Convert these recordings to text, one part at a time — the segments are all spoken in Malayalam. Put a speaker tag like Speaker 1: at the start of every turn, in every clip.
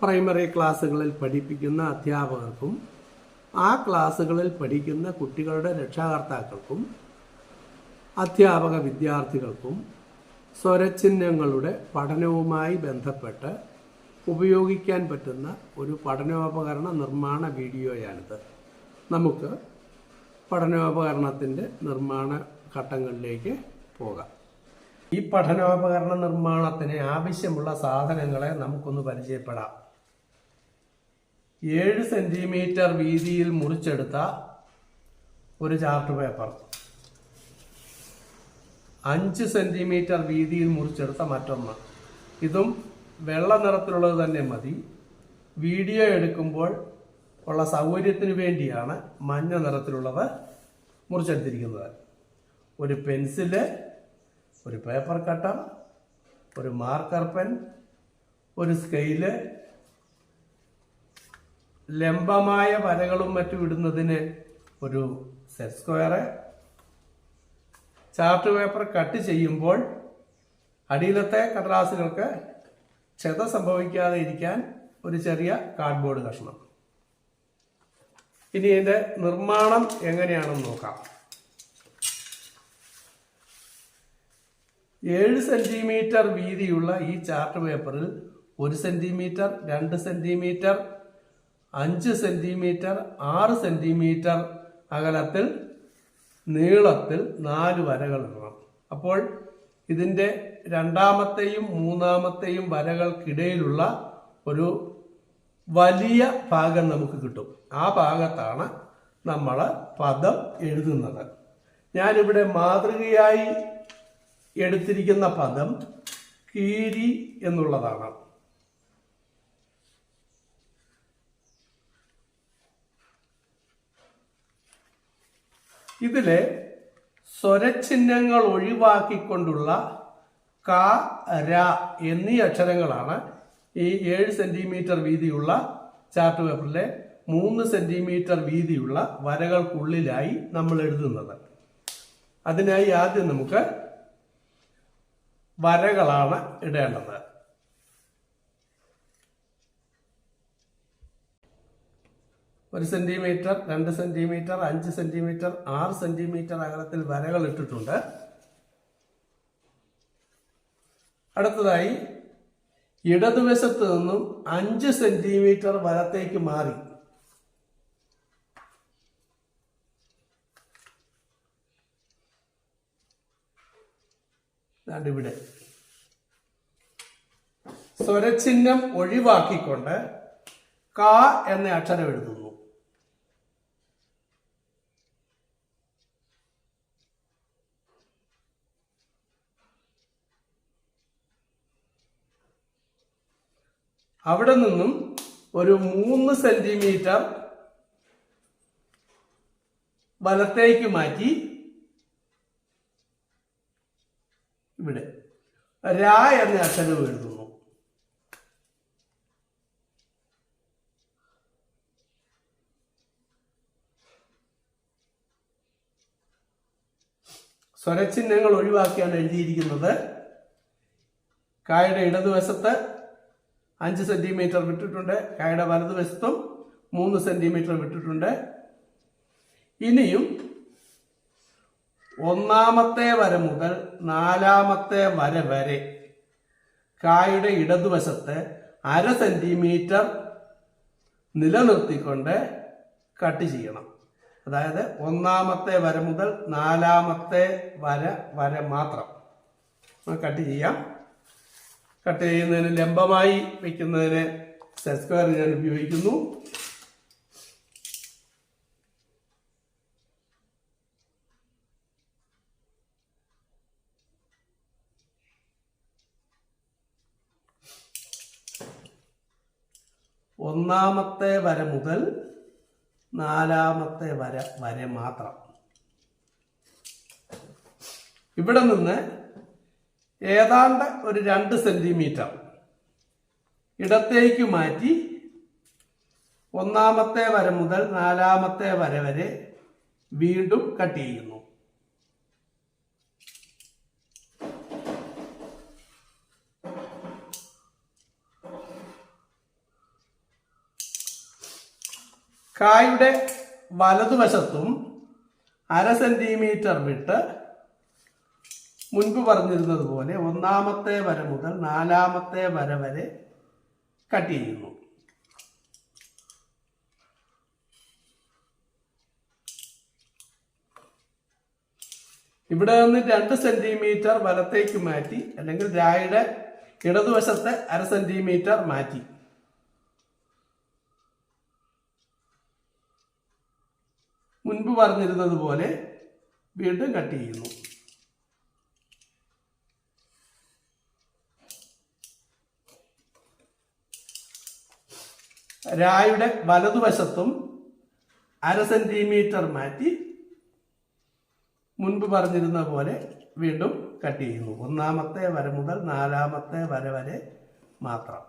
Speaker 1: പ്രൈമറി ക്ലാസ്സുകളിൽ പഠിപ്പിക്കുന്ന അധ്യാപകർക്കും ആ ക്ലാസ്സുകളിൽ പഠിക്കുന്ന കുട്ടികളുടെ രക്ഷാകർത്താക്കൾക്കും അധ്യാപക വിദ്യാർത്ഥികൾക്കും സ്വരചിഹ്നങ്ങളുടെ പഠനവുമായി ബന്ധപ്പെട്ട് ഉപയോഗിക്കാൻ പറ്റുന്ന ഒരു പഠനോപകരണ നിർമ്മാണ വീഡിയോയാണിത്. നമുക്ക് പഠനോപകരണത്തിന്റെ നിർമ്മാണ ഘട്ടങ്ങളിലേക്ക് പോകാം. ഈ പഠനോപകരണ നിർമ്മാണത്തിന് ആവശ്യമുള്ള സാധനങ്ങളെ നമുക്കൊന്ന് പരിചയപ്പെടാം. ഏഴ് സെന്റിമീറ്റർ വീതിയിൽ മുറിച്ചെടുത്ത ഒരു ചാർട്ട് പേപ്പർ. അഞ്ച് സെന്റിമീറ്റർ വീതിയിൽ മുറിച്ചെടുത്ത മറ്റൊന്ന്. ഇതും വെള്ള നിറത്തിലുള്ളത് തന്നെ മതി. വീഡിയോ എടുക്കുമ്പോൾ ഉള്ള സൗകര്യത്തിന് വേണ്ടിയാണ് മഞ്ഞ നിറത്തിലുള്ളത് മുറിച്ചെടുത്തിരിക്കുന്നത്. ഒരു പെൻസിൽ ഒരു പേപ്പർ കട്ടർ ഒരു മാർക്കർ പെൻ ഒരു സ്കെയിൽ ലംബമായ വരകളും മറ്റും ഇടുന്നതിന് ഒരു set square chart paper cut ചെയ്യുമ്പോൾ അടിയിലത്തെ കടലാസുകൾക്ക് ക്ഷത സംഭവിക്കാതെ ഇരിക്കാൻ ഒരു ചെറിയ കാർഡ്ബോർഡ് കഷ്ണം. ഇനി ഇതിന്റെ നിർമ്മാണം എങ്ങനെയാണെന്ന് നോക്കാം. ഏഴ് സെന്റിമീറ്റർ വീതിയുള്ള ഈ ചാർട്ട് പേപ്പറിൽ ഒരു സെന്റിമീറ്റർ രണ്ട് സെന്റിമീറ്റർ അഞ്ച് സെന്റിമീറ്റർ ആറ് സെന്റിമീറ്റർ അകലത്തിൽ നീളത്തിൽ നാല് വരകൾ ഇടണം. അപ്പോൾ ഇതിന്റെ രണ്ടാമത്തെയും മൂന്നാമത്തെയും വരകൾക്കിടയിലുള്ള ഒരു വലിയ ഭാഗം നമുക്ക് കിട്ടും. ആ ഭാഗത്താണ് നമ്മൾ പദം എഴുതുന്നത്. ഞാനിവിടെ മാതൃകയായി എടുത്തിരിക്കുന്ന പദം കീരി എന്നുള്ളതാണ്. ഇതിലെ സ്വരചിഹ്നങ്ങൾ ഒഴിവാക്കിക്കൊണ്ടുള്ള ക ര എന്നീ അക്ഷരങ്ങളാണ് ഈ ഏഴ് സെന്റിമീറ്റർ വീതിയുള്ള ചാർട്ട് പേപ്പറിലെ മൂന്ന് സെന്റിമീറ്റർ വീതിയുള്ള വരകൾക്കുള്ളിലായി നമ്മൾ എഴുതുന്നത്. അതിനായി ആദ്യം നമുക്ക് വരകളാണ് ഇടേണ്ടത്. ഒരു സെന്റിമീറ്റർ രണ്ട് സെന്റിമീറ്റർ അഞ്ച് സെന്റിമീറ്റർ ആറ് സെന്റിമീറ്റർ അകലത്തിൽ വരകൾ ഇട്ടിട്ടുണ്ട്. അടുത്തതായി ഇടതുവശത്ത് നിന്നും അഞ്ച് സെന്റിമീറ്റർ വലത്തേക്ക് മാറി. ഇവിടെ. സ്വരചിഹ്നം ഒഴിവാക്കിക്കൊണ്ട് ക എന്ന അക്ഷരം എഴുതുന്നു. അവിടെ നിന്നും ഒരു മൂന്ന് സെന്റിമീറ്റർ വലത്തേക്ക് മാറ്റി ഇവിടെ രാ എന്ന അക്ഷരം എഴുതുന്നു. സ്വരചിഹ്നങ്ങൾ ഒഴിവാക്കിയാണ് എഴുതിയിരിക്കുന്നത്. കായുടെ ഇടതുവശത്ത് അഞ്ച് സെന്റിമീറ്റർ വിട്ടിട്ടുണ്ട്. കായുടെ വലതുവശത്തും മൂന്ന് സെന്റിമീറ്റർ വിട്ടിട്ടുണ്ട്. ഇനിയും ഒന്നാമത്തെ വര മുതൽ നാലാമത്തെ വര വരെ കായുടെ ഇടതുവശത്ത് അര സെന്റിമീറ്റർ നിലനിർത്തിക്കൊണ്ട് കട്ട് ചെയ്യണം. അതായത് ഒന്നാമത്തെ വര മുതൽ നാലാമത്തെ വര വരെ മാത്രം. കട്ട് ചെയ്യാം. കട്ട് ചെയ്യുന്നതിന് ലംബമായി വെക്കുന്നതിന് സെറ്റ് സ്ക്വയർ ഞാൻ ഉപയോഗിക്കുന്നു. ഒന്നാമത്തെ വര മുതൽ നാലാമത്തെ വര വരെ മാത്രം. ഇവിടെ നിന്ന് ഏതാണ്ട് ഒരു രണ്ട് സെന്റിമീറ്റർ. ഇടത്തേക്ക് മാറ്റി ഒന്നാമത്തെ വര മുതൽ നാലാമത്തെ വര വരെ വീണ്ടും കട്ട് ചെയ്യുന്നു. കായുടെ വലതുവശത്തും അര സെന്റിമീറ്റർ വിട്ട് മുൻപ് പറഞ്ഞിരുന്നത് പോലെ ഒന്നാമത്തെ വര മുതൽ നാലാമത്തെ വര വരെ കട്ട് ചെയ്യുന്നു. ഇവിടെ നിന്ന് രണ്ട് സെന്റിമീറ്റർ വലത്തേക്ക് മാറ്റി അല്ലെങ്കിൽ രായുടെ ഇടതുവശത്തെ അര സെന്റിമീറ്റർ മാറ്റി. മുൻപ് പറഞ്ഞിരുന്നത് പോലെ വീണ്ടും കട്ട് ചെയ്യുന്നു. രായുടെ വലതുവശത്തും അര സെന്റിമീറ്റർ മാറ്റി മുൻപ് പറഞ്ഞിരുന്ന പോലെ വീണ്ടും കട്ട് ചെയ്യുന്നു ഒന്നാമത്തെ വര മുതൽ നാലാമത്തെ വര വരെ മാത്രം.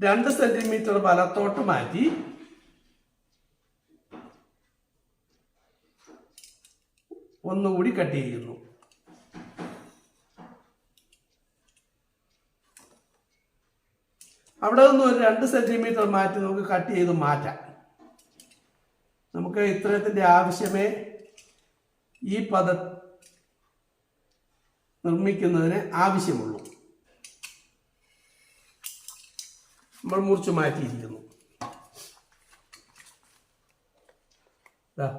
Speaker 1: രണ്ട് സെന്റിമീറ്റർ വലത്തോട്ട് മാറ്റി ഒന്നുകൂടി കട്ട് ചെയ്യുന്നു. അവിടെ നിന്ന് ഒരു രണ്ട് സെന്റിമീറ്റർ മാറ്റി നമുക്ക് കട്ട് ചെയ്ത് മാറ്റാം. നമുക്ക് ഇത്തരത്തിന്റെ ആവശ്യമേ ഈ പദ നിർമ്മിക്കുന്നതിന് ആവശ്യമുള്ളൂ. നമ്മൾ മുറിച്ച് മാറ്റിയിരിക്കുന്നു.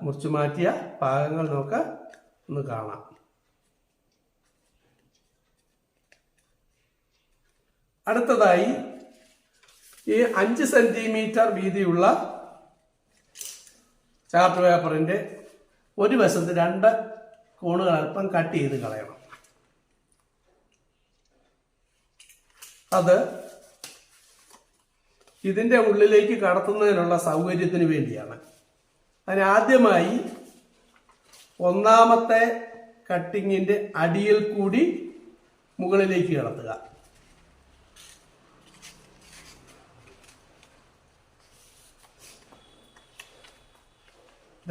Speaker 1: മുറിച്ച് മാറ്റിയ ഭാഗങ്ങൾ നമുക്ക് ഒന്ന് കാണാം. അടുത്തതായി ഈ അഞ്ച് സെന്റിമീറ്റർ വീതിയുള്ള ചാർട്ട് പേപ്പറിന്റെ ഒരു വശത്ത് രണ്ട് കോണുകൾ അല്പം കട്ട് ചെയ്ത് കളയണം. അത് ഇതിന്റെ ഉള്ളിലേക്ക് കടത്തുന്നതിനുള്ള സൗകര്യത്തിന് വേണ്ടിയാണ്. അതിന് ആദ്യമായി ഒന്നാമത്തെ കട്ടിങ്ങിന്റെ അടിയിൽ കൂടി മുകളിലേക്ക് കടത്തുക.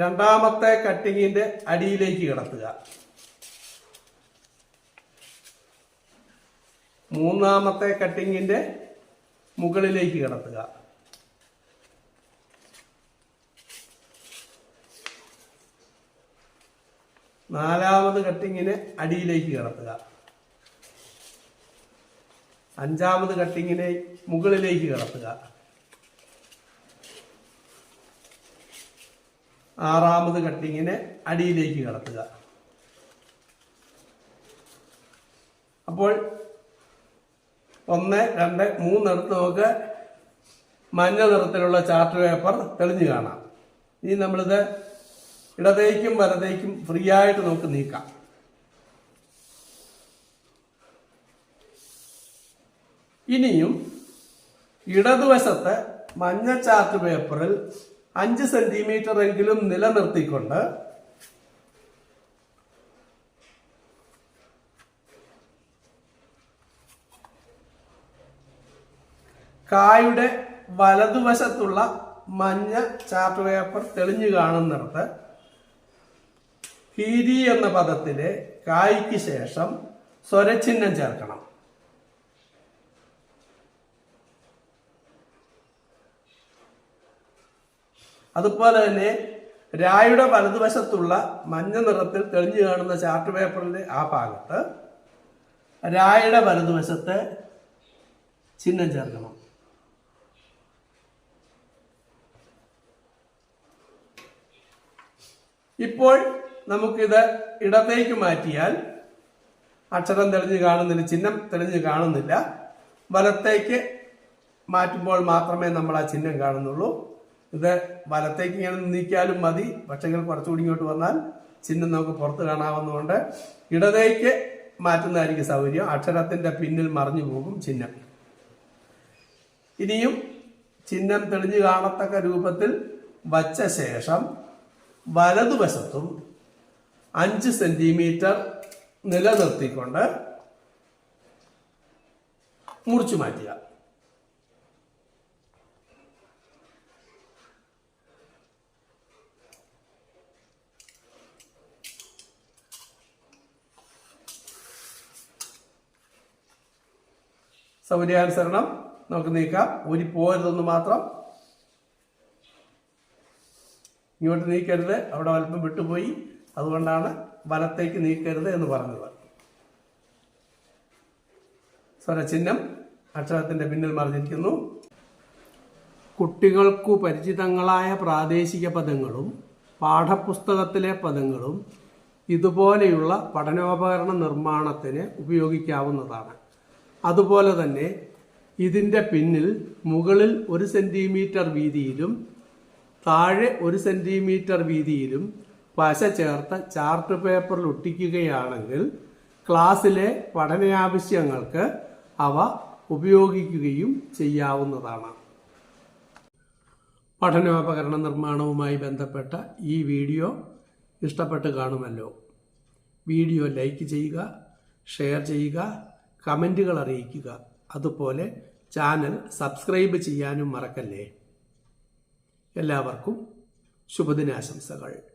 Speaker 1: രണ്ടാമത്തെ കട്ടിങ്ങിന്റെ അടിയിലേക്ക് കിടത്തുക. മൂന്നാമത്തെ കട്ടിങ്ങിന്റെ മുകളിലേക്ക് കിടത്തുക. നാലാമത് കട്ടിങ്ങിന് അടിയിലേക്ക് കിടത്തുക. അഞ്ചാമത് കട്ടിങ്ങിനെ മുകളിലേക്ക് കിടത്തുക. ആറാമത് കട്ടിങ്ങിനെ അടിയിലേക്ക് കടത്തുക. അപ്പോൾ ഒന്ന് രണ്ട് മൂന്നിടത്ത് നമുക്ക് മഞ്ഞ നിറത്തിലുള്ള ചാർട്ട് പേപ്പർ തെളിഞ്ഞു കാണാം. ഇനി നമ്മളിത് ഇടതേക്കും വലതേക്കും ഫ്രീ ആയിട്ട് നമുക്ക് നീക്കാം. ഇനിയും ഇടതുവശത്ത് മഞ്ഞ ചാർട്ട് പേപ്പറിൽ അഞ്ച് സെന്റിമീറ്റർ എങ്കിലും നിലനിർത്തിക്കൊണ്ട് കായുടെ വലതുവശത്തുള്ള മഞ്ഞ ചാർട്ട് പേപ്പർ തെളിഞ്ഞു കാണുന്നിടത്ത് ഹീരി എന്ന പദത്തിലെ കായ്ക്ക് ശേഷം സ്വരചിഹ്നം ചേർക്കണം. അതുപോലെ തന്നെ രായുടെ വലതുവശത്തുള്ള മഞ്ഞ നിറത്തിൽ തെളിഞ്ഞു കാണുന്ന ചാർട്ട് പേപ്പറിന്റെ ആ ഭാഗത്ത് രായുടെ വലതുവശത്ത് ചിഹ്നം ചേർക്കണം. ഇപ്പോൾ നമുക്കിത് ഇടത്തേക്ക് മാറ്റിയാൽ അക്ഷരം തെളിഞ്ഞു കാണുന്നില്ല ചിഹ്നം തെളിഞ്ഞു കാണുന്നില്ല. വലത്തേക്ക് മാറ്റുമ്പോൾ മാത്രമേ നമ്മൾ ആ ചിഹ്നം കാണുന്നുള്ളൂ. ഇത് വലത്തേക്ക് ഇങ്ങനെ നീക്കിയാലും മതി. പക്ഷെങ്കിൽ കുറച്ചുകൂടി ഇങ്ങോട്ട് വന്നാൽ ചിഹ്നം നമുക്ക് പുറത്ത് കാണാവുന്നതുകൊണ്ട് ഇടതേക്ക് മാറ്റുന്നതായിരിക്കും സൗകര്യം. അക്ഷരത്തിന്റെ പിന്നിൽ മറിഞ്ഞു പോകും ചിഹ്നം. ഇനിയും ചിഹ്നം തെളിഞ്ഞു കാണത്തക്ക രൂപത്തിൽ വച്ച ശേഷം വലതുവശത്തും അഞ്ച് സെന്റിമീറ്റർ നിലനിർത്തിക്കൊണ്ട് മുറിച്ചു മാറ്റുക. സൗകര്യാനുസരണം നമുക്ക് നീക്കാം. ഊരി പോകരുതെന്ന് മാത്രം. ഇങ്ങോട്ട് നീക്കരുത്. അവിടെ അല്പം വിട്ടുപോയി. അതുകൊണ്ടാണ് വലത്തേക്ക് നീക്കരുത് എന്ന് പറഞ്ഞത്. സ്വരചിഹ്നം അക്ഷരത്തിന്റെ പിന്നിൽ മറിഞ്ഞിരിക്കുന്നു. കുട്ടികൾക്കു പരിചിതങ്ങളായ പ്രാദേശിക പദങ്ങളും പാഠപുസ്തകത്തിലെ പദങ്ങളും ഇതുപോലെയുള്ള പഠനോപകരണ നിർമ്മാണത്തിന് ഉപയോഗിക്കാവുന്നതാണ്. അതുപോലെ തന്നെ ഇതിന്റെ പിന്നിൽ മുകളിൽ ഒരു സെന്റിമീറ്റർ വീതിയിലും താഴെ ഒരു സെന്റിമീറ്റർ വീതിയിലും പശ ചേർത്ത ചാർട്ട് പേപ്പറിൽ ഒട്ടിക്കുകയാണെങ്കിൽ ക്ലാസ്സിലെ പഠനാവശ്യങ്ങൾക്ക് അവ ഉപയോഗിക്കുകയും ചെയ്യാവുന്നതാണ്. പഠനോപകരണ നിർമ്മാണവുമായി ബന്ധപ്പെട്ട ഈ വീഡിയോ ഇഷ്ടപ്പെട്ട് കാണുമല്ലോ. വീഡിയോ ലൈക്ക് ചെയ്യുക ഷെയർ ചെയ്യുക കമന്റുകൾ അറിയിക്കുക. അതുപോലെ ചാനൽ സബ്സ്ക്രൈബ് ചെയ്യാനും മറക്കല്ലേ. എല്ലാവർക്കും ശുഭദിനാശംസകൾ.